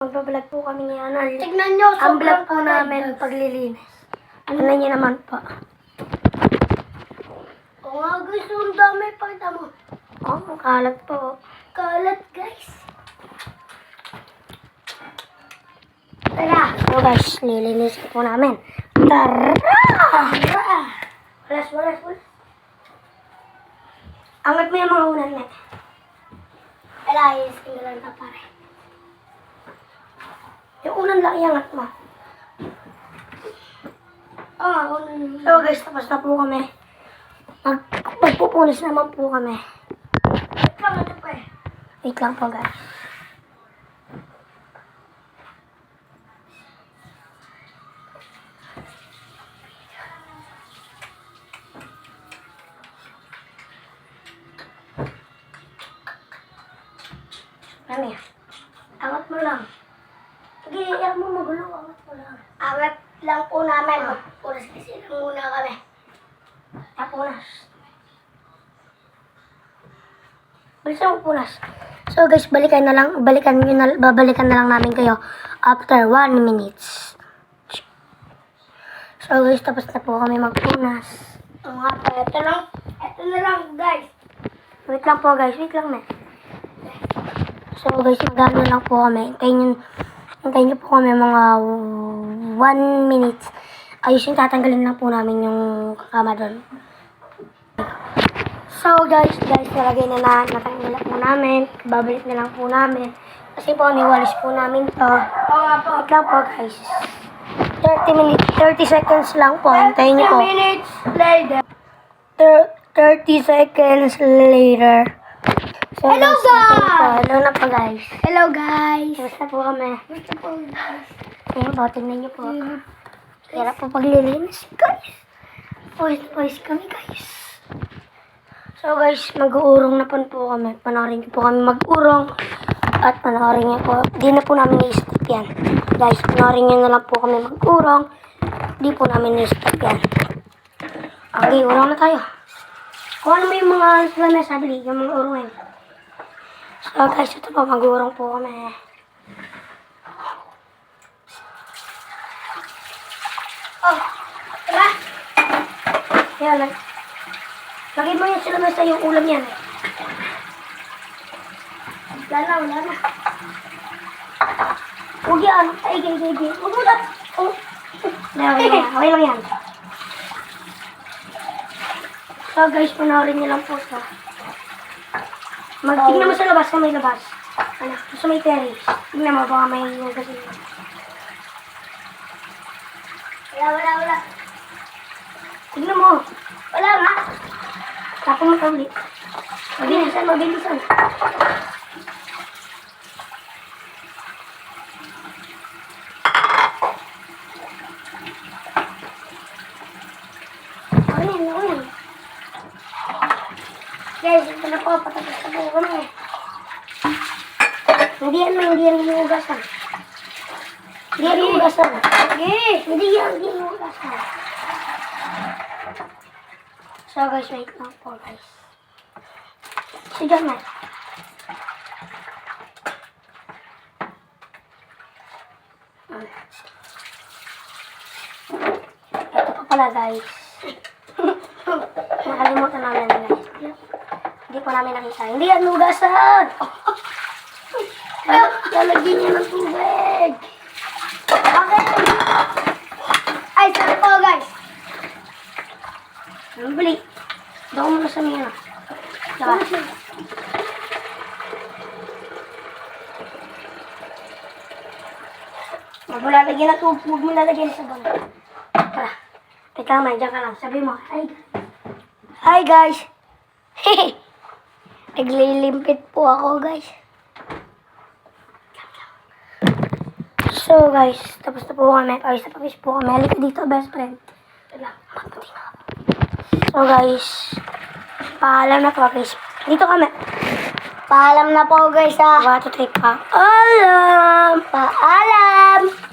Magbablog po kami ni Anal. Tignan nyo, Ang vlog po namin paglilinis. Ano niyo naman po? Oo nga guys, ang dami pa mo. Oh, ang kalat po. Kalat guys. Tara. So guys, lilinis po namin. Tara! Tara. Walas, walas, walas. Angat mo yung mga unan na. Wala, yes, tinggalan na pare. Yung unan lang iangat mo. Oo nga, una nyo. So guys, tapos na po kami. Mag magpupunis naman po kami. Wait lang, ito pa eh. Wait lang po guys. Ano yan? Angat mo lang. Iyak mo magulo. Angat mo lang. Angat lang po namin. Magpunas kasi lang muna kami. Tapunas. Mo punas. So guys, balikan na lang, balikan nyo na, babalikan na lang namin kayo after 1 minutes. So guys, tapos na po kami magpunas. Oo nga pa, ito lang. Ito na lang guys. Wait lang po guys, wait lang na. So guys, magano lang po kami. Hintayin nyo, hintayin nyo po kami mga 1 minute. Ayusin, tatanggalin lang po namin yung kama doon. So guys, guys, nalagay na na, natanggal na po namin. Babalik na lang po namin. Kasi po, niwalis po namin to. Wait lang po guys. 30 minutes, 30 seconds lang po. Hintayin nyo 10 po. minutes later. Thir- 30 seconds later. So, Hello, guys! Hello na po guys. Hello guys. Basta po kami. Gusto po guys. Ayun po, tingnan niyo po. Hirap po paglilinis guys. Na pawis kami guys. So guys, mag-uurong na po po kami. Panoorin niyo po kami mag-urong. At panoorin niyo po. Di na po namin i-stop yan. Guys, panoorin niyo na lang po kami mag-urong. Di po namin i-stop yan. Okay, urong na tayo. Kung ano mo yung mga sabi, yung mga urongin. So guys, ito po, mag-urong po kami. Oh, tara. Yan, lag lagay mo yung sila sa yung ulam yan. Wala na, wala na. Huwag yan. Ay, gay, gay, gay. Huwag mo dat. Oh. Okay lang yan. Okay lang yan. So guys, panoorin niyo lang po ito. Magtignan mo sa labas sa may labas. Ano, sa may terrace. Tignan mo, baka may yung kasi. Wala, wala, wala. Tignan mo. Wala nga. Tapos mo ulit. Mabilisan, mabilisan. Ano yan, ano yan? Guys, ito na po, patapos na po kami. Hindi yan, hindi yan hinugasan. Hindi yan hinugasan. Hindi yan hinugasan. So guys, wait lang po guys. Si John na. Ito pa pala guys. Nakalimutan namin po namin nakita. Hindi yan nugasan! Lalagyan niya ng tubig. Okay. Ay, sorry po guys. Ang bali. Doon mo na sa mga. Diba? Huwag mo lalagyan na tubig. Huwag mo lalagyan sa bang. Tara. Teka lang, dyan ka lang. Sabi mo, hi guys. Hi guys. Naglilimpit po ako guys. So guys, tapos na po kami. Pawis na pawis po kami. Halika dito, best friend. So guys, paalam na po guys. Dito kami. Paalam na po guys ha. One, two, three, paalam. Paalam.